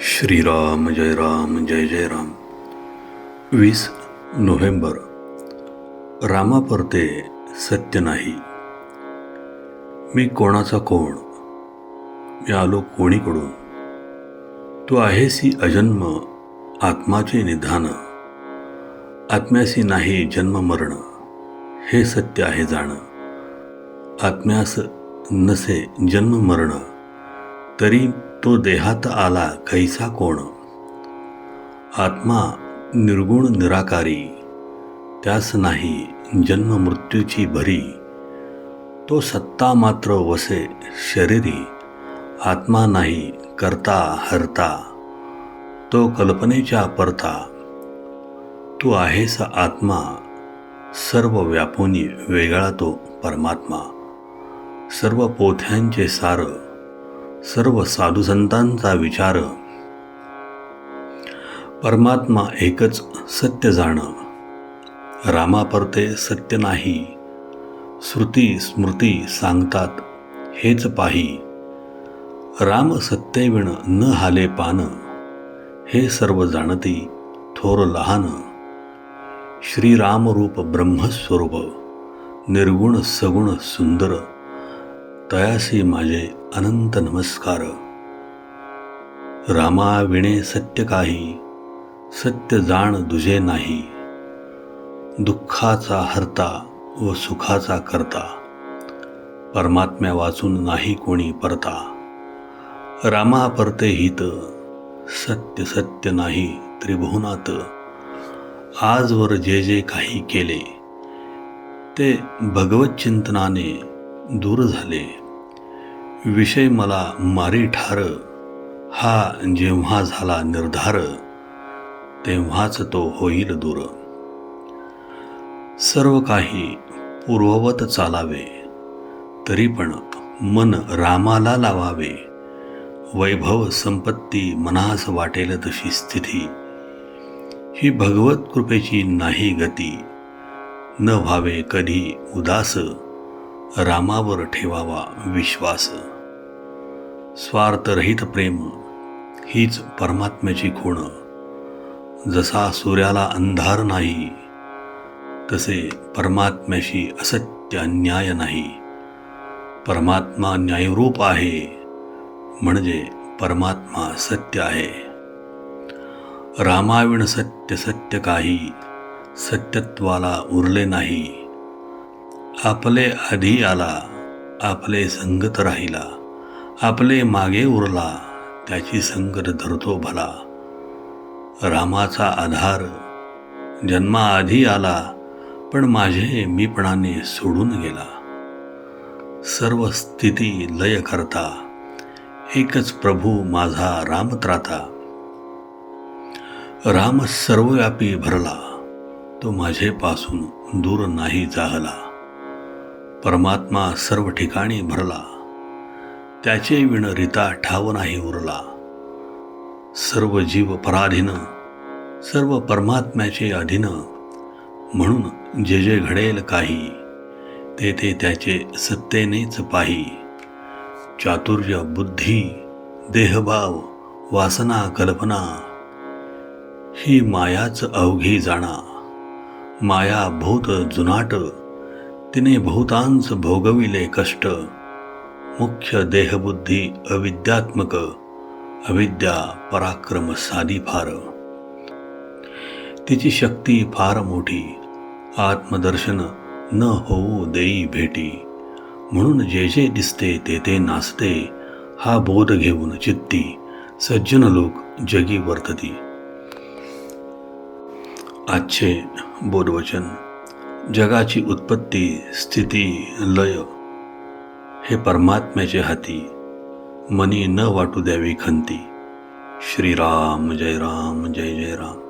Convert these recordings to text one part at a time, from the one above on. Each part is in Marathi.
श्रीराम जय राम जय जय राम. वीस नोव्हेंबर. रामापरते सत्य नाही. मी कोणाचा कोण? मी आलो कोणीकडून? तू आहेसी अजन्म आत्माचे निधान. आत्म्यासी नाही जन्म मरण. हे सत्य आहे जाणं. आत्म्यास नसे जन्म मरण. तरी तो देहात आला कैसा कोण? आत्मा निर्गुण निराकारी त्यास नाही जन्म मृत्यूची भरी. तो सत्ता मात्र वसे शरीरी आत्मा नाही करता हरता. तो कल्पनेच्या परता. तू आहेस आत्मा सर्व व्यापोनी वेगळा तो परमात्मा. सर्व पोथ्यांचे सार सर्व साधुसंतांचा विचार. परमात्मा एकच सत्य जाणं. रामापरते सत्य नाही. श्रुती स्मृती सांगतात हेच पाही. राम सत्यविण न हाले पान. हे सर्व जाणती थोर लहान. श्रीरामरूप ब्रह्मस्वरूप निर्गुण सगुण सुंदर. तयासी माझे अनंत नमस्कार. रामा विणे सत्य काही सत्य जाण दुजे नाही. दुःखाचा हरता व सुखाचा करता परमात्म्या वाचून नाही कोणी परता. रामा परते हित सत्य सत्य नाही त्रिभुवनात. आजवर जे जे काही केले ते भगवत चिंतनाने दूर झाले. विषय मला मारी ठार हा जेव्हा झाला निर्धार तेव्हाच तो होईल दूर. सर्व काही पूर्ववत चालावे तरी पण मन रामाला लावावे. वैभव संपत्ती मनास वाटेल तशी स्थिती. ही भगवत कृपेची नाही गती न व्हावे कधी उदास. रामावर ठेवावा विश्वास. स्वार्थरहित प्रेम हीच परमात्म्याची खूण. जसा सूर्याला अंधार नाही तसे परमात्म्याशी असत्य अन्याय नाही. परमात्मा न्यायरूप आहे म्हणजे परमात्मा सत्य आहे. रामाविण सत्य सत्य काही सत्यत्वाला उरले नाही. आपले आधी आला आपले संगत राहिला आपले मागे उरला त्याची संगत धरतो भला. रामाचा आधार जन्माआधी आला पण माझे मीपणाने सोडून गेला. सर्व स्थिती लय करता एकच प्रभू माझा रामत्राता. राम सर्वव्यापी भरला तो माझेपासून दूर नाही जाहला. परमात्मा सर्व ठिकाणी भरला. त्याचे विण रिता ठाव नाही उरला. सर्व जीव पराधीन सर्व परमात्म्याचे अधीन म्हणून जे जे घडेल काही ते ते त्याचे सत्तेनेच पाही. चातुर्य बुद्धी देहभाव वासना कल्पना ही मायाच अवघी जाणा. माया भूत जुनाट तिने बहुतांश भोगविले कष्ट मुख्य देहबुद्धी अविद्यात्मक अविद्या पराक्रम साधी फार. तिची शक्ती फार मोठी आत्मदर्शन न होऊ देई भेटी. म्हणून जे जे दिसते ते ते नाचते हा बोध घेऊन चित्ती सज्जन लोक जगी वर्तती. आजचे बोधवचन. जगाची उत्पत्ती स्थिती लय हे परमात्म्याचे हाती मनी न वाटू द्यावी खंती. श्रीराम जय राम जय जय राम.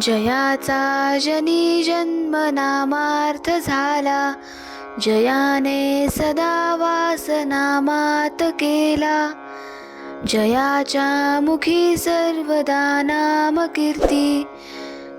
जयाचा जनी जन्म नामार्थ झाला जयाने सदा वास नामात केला. जयाच्या मुखी सर्वदा नाम कीर्ती